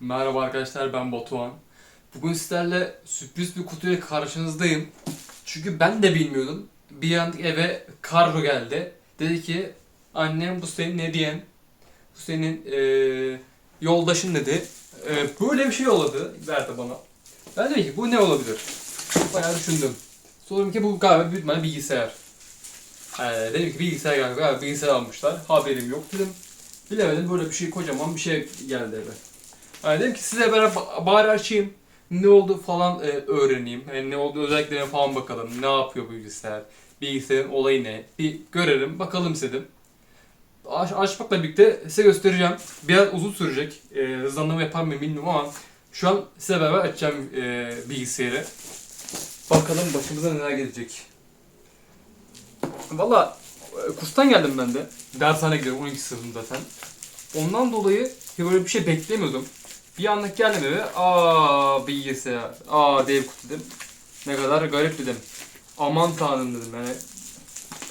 Merhaba arkadaşlar ben Batuhan. Bugün sizlerle sürpriz bir kutuyla karşınızdayım. Çünkü ben de bilmiyordum. Bir an eve kargo geldi. Dedi ki annem bu senin hediyen. Bu senin eee, yoldaşın dedi. Eee, böyle bir şey yolladı. Verdi bana. Ben dedim ki bu ne olabilir? Bayağı düşündüm. Sonra ki bu galiba büyük ihtimalle bilgisayar. Ee, dedim ki bilgisayar. Galiba bilgisayar almışlar. Haberim yok dedim. Bilemedim böyle bir şey kocaman bir şey geldi eve. Yani dedim ki size beraber ba- bari açayım. Ne oldu falan e, öğreneyim. Yani ne oldu özelliklerine falan bakalım. Ne yapıyor bu bilgisayar? Bilgisayarın olayı ne? Bir görelim bakalım istedim. Aç, açmakla birlikte size göstereceğim. Biraz uzun sürecek. E, hızlandırma yapar mıyım bilmiyorum ama şu an size beraber açacağım e, bilgisayarı. Bakalım başımıza neler gelecek. Valla e, kurstan geldim ben de. Dershane gidiyorum 12 sınıfım zaten. Ondan dolayı böyle bir şey beklemiyordum. Bir anlık geldim eve. Aa bilgisayar. Aa dev kutu dedim. Ne kadar garip dedim. Aman tanrım dedim yani.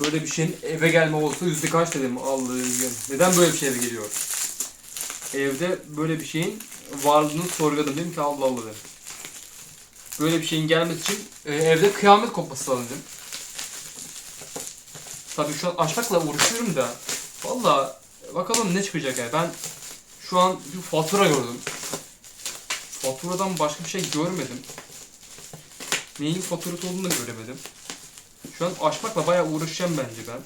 Böyle bir şeyin eve gelme olsa yüzde kaç dedim. Allah'ım. Neden böyle bir şey eve geliyor? Evde böyle bir şeyin varlığını sorguladım. Dedim ki Allah Allah dedim. Böyle bir şeyin gelmesi için e, evde kıyamet kopması lazım dedim. Tabii şu an açmakla uğraşıyorum da. Valla bakalım ne çıkacak yani. Ben şu an bir fatura gördüm. Faturadan başka bir şey görmedim. Neyin faturası olduğunu da göremedim. Şu an açmakla bayağı uğraşacağım bence ben.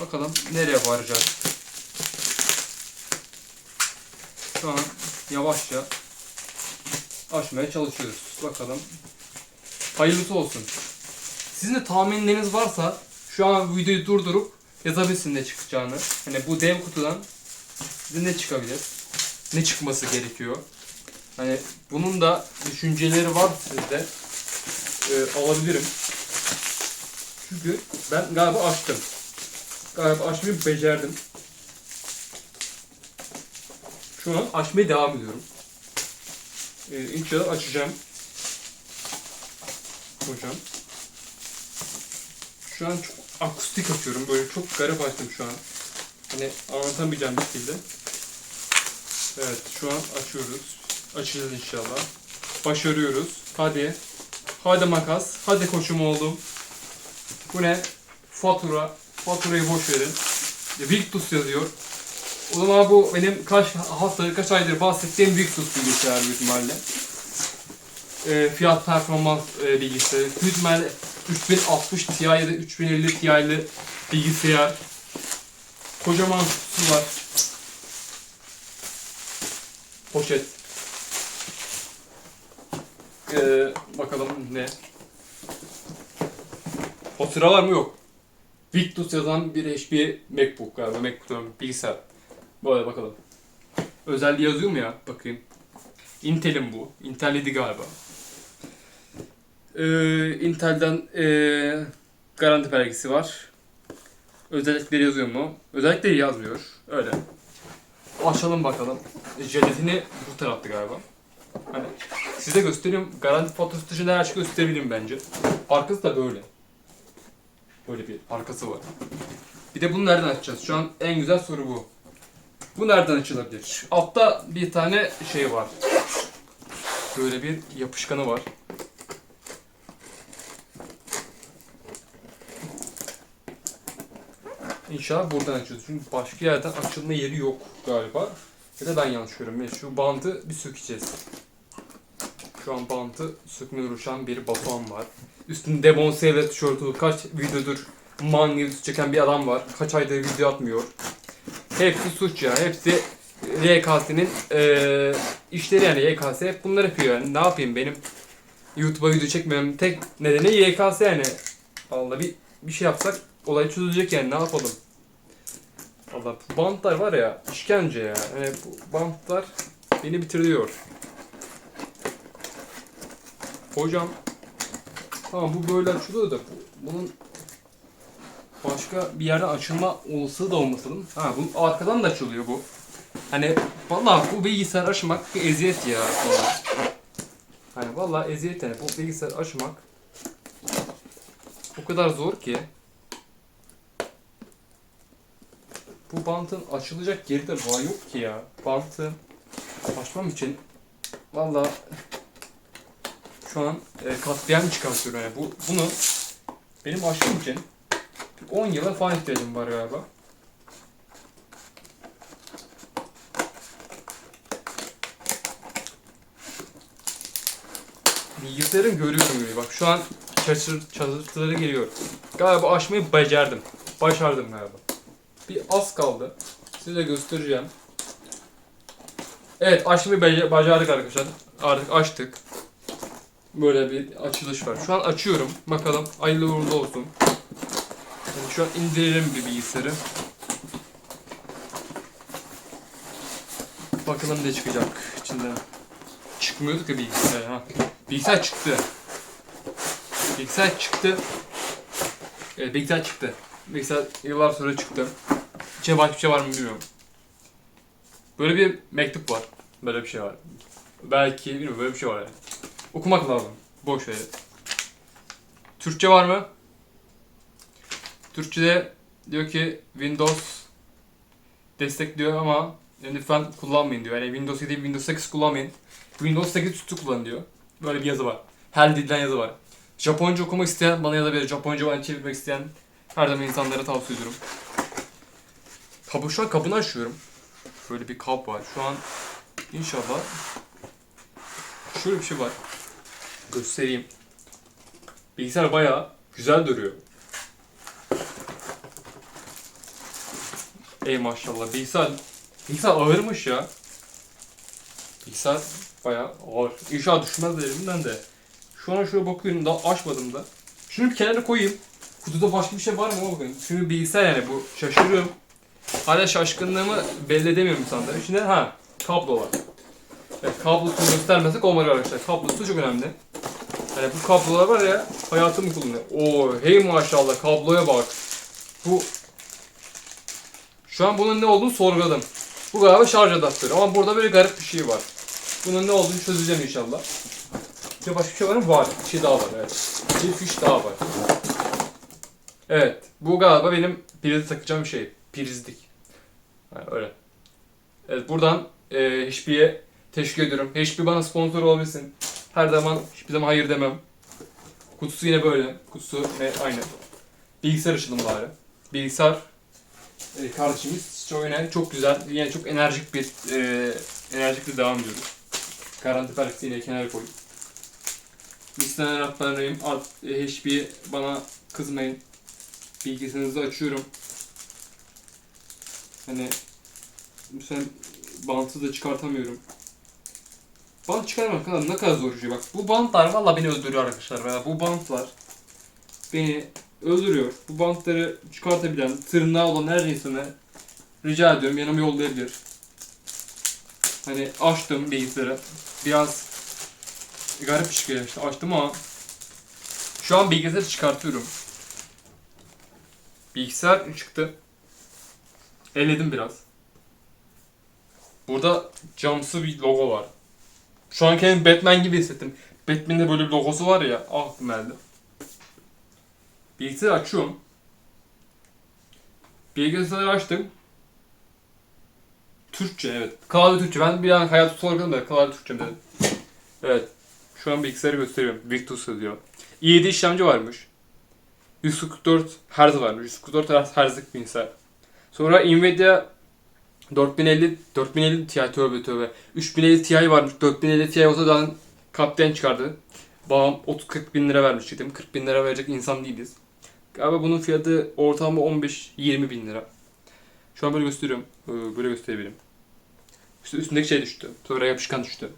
Bakalım nereye varacağız. Şu an yavaşça açmaya çalışıyoruz. Bakalım. Hayırlısı olsun. Sizin de tahminleriniz varsa şu an videoyu durdurup yazabilirsin ne çıkacağını. Hani bu dev kutudan size ne çıkabilir? Ne çıkması gerekiyor? Hani bunun da düşünceleri var sizde. Ee, alabilirim. Çünkü ben galiba açtım. Galiba açmayı becerdim. Şu an açmaya devam ediyorum. Ee, inşallah açacağım. Hocam. Şu an çok akustik açıyorum. Böyle çok garip açtım şu an. Hani anlatamayacağım bir şekilde. Evet şu an açıyoruz. Açacağız inşallah. Başarıyoruz. Hadi. Hadi makas. Hadi koçum oldum. Bu ne? Fatura. Faturayı boş verin. Victus yazıyor. O zaman bu benim kaç hafta, kaç aydır bahsettiğim Victus bilgisayar büyük ihtimalle. E, fiyat performans e, bilgisayarı. Büyük ihtimalle 3060 Ti ya da 3050 Ti'li bilgisayar. Kocaman kutusu var. Poşet. Ee, bakalım ne? Fatura var mı yok. Victus yazan bir HP MacBook galiba. MacBook bilgisayar. Böyle bakalım. Özelliği yazıyor mu ya? Bakayım. Intel'in bu. Intel 7 galiba. Ee, Intel'den ee, garanti belgesi var. Özellikleri yazıyor mu? Özellikleri yazmıyor. Öyle. Açalım bakalım. Jelatini bu tarafta galiba. Hani size göstereyim. Garanti faturası dışında her şeyi gösterebilirim bence. Arkası da böyle. Böyle bir arkası var. Bir de bunu nereden açacağız? Şu an en güzel soru bu. Bu nereden açılabilir? Altta bir tane şey var. Böyle bir yapışkanı var. İnşallah buradan açıyoruz. Çünkü başka yerden açılma yeri yok galiba. Ya da ben yanlış görüyorum. Şu bandı bir sökeceğiz. Şu an bandı sökmeye uğraşan bir Batuhan var. Üstünde Demon Slayer tişörtü kaç videodur man gibi çeken bir adam var. Kaç aydır video atmıyor. Hepsi suç ya. Hepsi YKS'nin eee işleri yani YKS hep bunları yapıyor yani. Ne yapayım benim YouTube'a video çekmem tek nedeni YKS yani. Allah bir bir şey yapsak olay çözülecek yani ne yapalım. Allah bantlar var ya işkence ya. Yani bu bantlar beni bitiriyor. Hocam tamam bu böyle açılıyor da bu- bunun başka bir yerden açılma olasılığı da olması lazım. Ha bu arkadan da açılıyor bu. Hani vallahi bu bilgisayar açmak bir eziyet ya. Hani vallahi eziyet yani bu bilgisayar açmak o kadar zor ki. Bu bantın açılacak yeri de yok ki ya. Bantın açmam için valla şu an e, katliam çıkartıyorum yani. Bu, bunu benim açmam için 10 yıla falan ihtiyacım var galiba. Bilgisayarın görüyorum gibi. Bak şu an çatır, çatırtıları geliyor. Galiba aşmayı becerdim. Başardım galiba. Bir az kaldı. Size göstereceğim. Evet açmayı bece- başardık arkadaşlar. Artık açtık. Böyle bir açılış var. Şu an açıyorum. Bakalım hayırlı uğurlu olsun. Yani şu an indirelim bir bilgisayarı. Bakalım ne çıkacak içinden. Çıkmıyorduk ya bilgisayar ha. Bilgisayar çıktı. Bilgisayar çıktı. Evet bilgisayar çıktı. Bilgisayar yıllar sonra çıktı. İçine başka bir şey var mı bilmiyorum. Böyle bir mektup var. Böyle bir şey var. Belki bilmiyorum böyle bir şey var yani. Okumak lazım. Boş ver. Türkçe var mı? Türkçe'de diyor ki Windows destekliyor ama lütfen kullanmayın diyor. Yani Windows 7, Windows 8 kullanmayın. Windows 8 üstü kullanın diyor. Böyle bir yazı var. Her dilden yazı var. Japonca okumak isteyen bana yazabilir. Japonca bana çevirmek isteyen her zaman insanlara tavsiye ediyorum. Kabı şu an kabını açıyorum. Böyle bir kap var. Şu an inşallah şöyle bir şey var. Göstereyim. Bilgisayar bayağı güzel duruyor. Ey maşallah bilgisayar bilgisayar ağırmış ya. Bilgisayar bayağı ağır. İnşallah düşmez de elimden de. Şu an şöyle bakıyorum daha açmadım da. Şunu bir kenara koyayım. Kutuda başka bir şey var mı ona bakın. Şimdi bilgisayar yani bu şaşırıyorum. Hala şaşkınlığımı belli edemiyorum sanırım. Şimdi ha kablo var. Evet, kablosunu göstermesek olmaz arkadaşlar. Kablosu çok önemli. Yani bu kablolar var ya hayatımı kullanıyor. Oo hey maşallah kabloya bak. Bu şu an bunun ne olduğunu sorguladım. Bu galiba şarj adaptörü ama burada böyle garip bir şey var. Bunun ne olduğunu çözeceğim inşallah. De başka bir şey var mı? Var. Bir şey daha var evet. Bir fiş daha var. Evet. Bu galiba benim prize takacağım şey. Prizlik. Ha, öyle. Evet buradan e, HP'ye teşekkür ediyorum. HP bana sponsor olabilsin. Her zaman hiçbir zaman hayır demem. Kutusu yine böyle. Kutusu yine aynı. Bilgisayar açalım bari. Bilgisayar e, kardeşimiz çok önemli, çok güzel. Yani çok enerjik bir e, enerjik bir devam ediyoruz. Garanti parçası yine kenara koy. Listeden atlarlayayım. At, e, HP bana kızmayın. Bilgisayarınızı açıyorum. Hani sen bantı da çıkartamıyorum. Bant çıkarmak kadar ne kadar zor bir şey bak. Bu bantlar valla beni öldürüyor arkadaşlar. Veya bu bantlar beni öldürüyor. Bu bantları çıkartabilen, tırnağı olan her insana rica ediyorum yanıma yollayabilir. Hani açtım bilgisayarı. Biraz garip şey işte açtım ama şu an bilgisayarı çıkartıyorum. Bilgisayar çıktı. Elledim biraz. Burada camsı bir logo var. Şu an kendimi Batman gibi hissettim. Batman'de böyle bir logosu var ya. Ah geldi. Bilgisayarı açıyorum. Bilgisayarı açtım. Türkçe evet. Klavye Türkçe. Ben bir an hayatı sorguladım da klavye Türkçe dedim. Evet. Şu an bilgisayarı gösteriyorum. Victus yazıyor. i7 işlemci varmış. 144 Hz varmış. 144 Hz'lik bilgisayar. Sonra Nvidia 4050 4050 Ti tövbe tövbe. 3050 Ti varmış. 4050 Ti olsa daha kapten çıkardı. Babam 30 40 bin lira vermiş dedim. 40 bin lira verecek insan değiliz. Galiba bunun fiyatı ortalama 15-20 bin lira. Şu an böyle gösteriyorum. Ee, Böyle gösterebilirim. İşte üstündeki şey düştü. Sonra yapışkan düştü.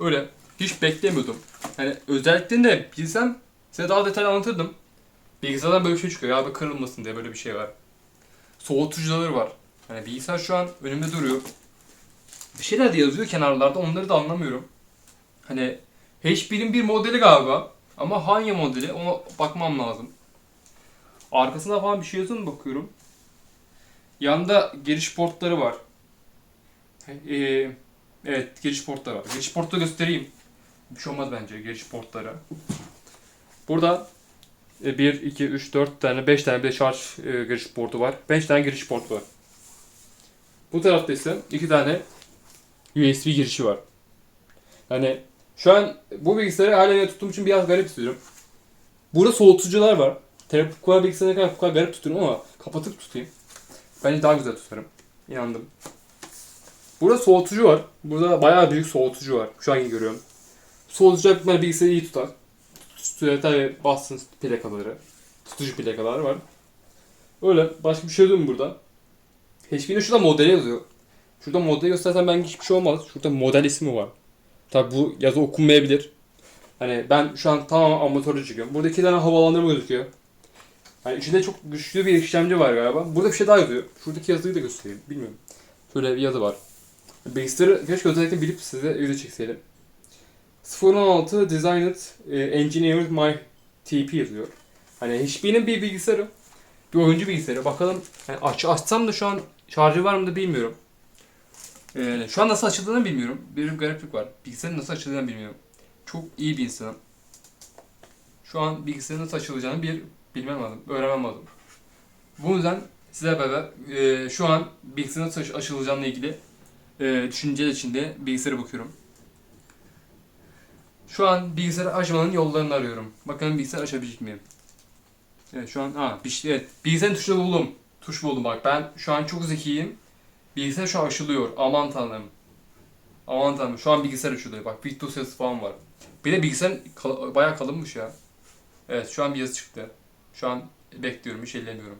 Öyle. Hiç beklemiyordum. Hani özelliklerini de bilsem size daha detaylı anlatırdım. Bilgisayardan böyle bir şey çıkıyor. Abi kırılmasın diye böyle bir şey var. Soğutucuları var. Hani bilgisayar şu an önümde duruyor. Bir şeyler de yazıyor kenarlarda. Onları da anlamıyorum. Hani HP'nin bir modeli galiba. Ama hangi modeli ona bakmam lazım. Arkasında falan bir şey yazıyor mu bakıyorum. Yanda giriş portları var. Ee, evet giriş portları var. Giriş portu göstereyim. Bir şey olmaz bence giriş portları. Burada 1, 2, 3, 4 tane, 5 tane bir de şarj e, giriş portu var. 5 tane giriş portu var. Bu tarafta ise 2 tane USB girişi var. Yani şu an bu bilgisayarı hala elimde tuttuğum için biraz garip tutuyorum. Burada soğutucular var. Telefon bilgisayarına kadar bu garip tutuyorum ama kapatıp tutayım. Bence daha güzel tutarım. İnandım. Burada soğutucu var. Burada bayağı büyük soğutucu var. Şu an görüyorum. Soğutucu yapmak bilgisayarı iyi tutar. Tutuyor tabi bassın plakaları. Tutucu plakalar var. Öyle. Başka bir şey yok burada? HP'nin şurada modeli yazıyor. Şurada modeli göstersem ben hiçbir şey olmaz. Şurada model ismi var. Tabi bu yazı okunmayabilir. Hani ben şu an tamamen amatörce çekiyorum. Burada iki tane havalandırma gözüküyor. Yani içinde çok güçlü bir işlemci var galiba. Burada bir şey daha yazıyor. Şuradaki yazıyı da göstereyim. Bilmiyorum. Şöyle bir yazı var. Bilgisayarı keşke özellikle bilip size video çekseydim. 016 Designed e, Engineered My TP yazıyor. Hani HP'nin bir bilgisayarı. Bir oyuncu bilgisayarı. Bakalım yani aç, açsam da şu an şarjı var mı da bilmiyorum. Ee, şu an nasıl açıldığını bilmiyorum. Bir gariplik var. Bilgisayarın nasıl açıldığını bilmiyorum. Çok iyi bir insanım. Şu an bilgisayarın nasıl açılacağını bir bilmem lazım. Öğrenmem lazım. Bu yüzden size beraber e, şu an bilgisayarın nasıl aç- açılacağıyla ilgili e, düşünceler içinde bilgisayara bakıyorum. Şu an bilgisayarı açmanın yollarını arıyorum. Bakalım bilgisayar açabilecek miyim? Evet şu an ha şey evet. Bilgisayarın tuşunu buldum. Tuş buldum bak. Ben şu an çok zekiyim. Bilgisayar şu an açılıyor. Aman tanrım. Aman tanrım. Şu an bilgisayar açılıyor. Bak Windows yazısı falan var. Bir de bilgisayar kal- bayağı kalınmış ya. Evet şu an bir yazı çıktı. Şu an bekliyorum. Hiç ellemiyorum.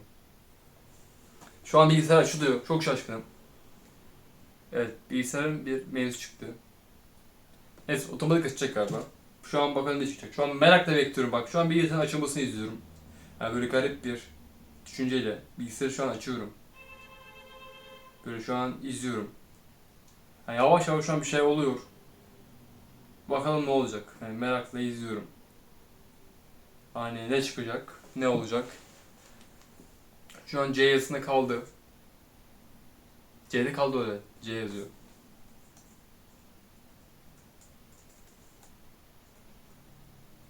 Şu an bilgisayar açılıyor. Çok şaşkınım. Evet bilgisayarın bir mevzu çıktı. Evet otomatik açacak galiba. Şu an bakalım ne çıkacak. Şu an merakla bekliyorum bak. Şu an bilgisayarın açılmasını izliyorum. Yani böyle garip bir düşünceyle bilgisayarı şu an açıyorum. Böyle şu an izliyorum. Yani yavaş yavaş şu an bir şey oluyor. Bakalım ne olacak. Yani merakla izliyorum. Hani ne çıkacak, ne olacak. Şu an C yazısında kaldı. C'de kaldı öyle. C yazıyor.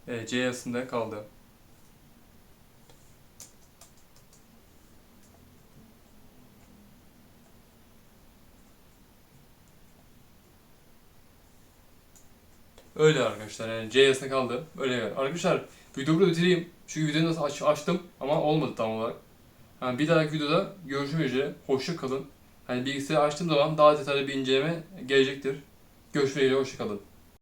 Evet, C yazısında kaldı. Öyle arkadaşlar yani yazısında kaldı. Öyle yani. Arkadaşlar videoyu burada bitireyim. Çünkü videoyu nasıl aç, açtım ama olmadı tam olarak. Yani bir dahaki videoda görüşmek üzere. Hoşça kalın. Hani bilgisayarı açtığım zaman daha detaylı bir inceleme gelecektir. Görüşmek üzere. Hoşça kalın.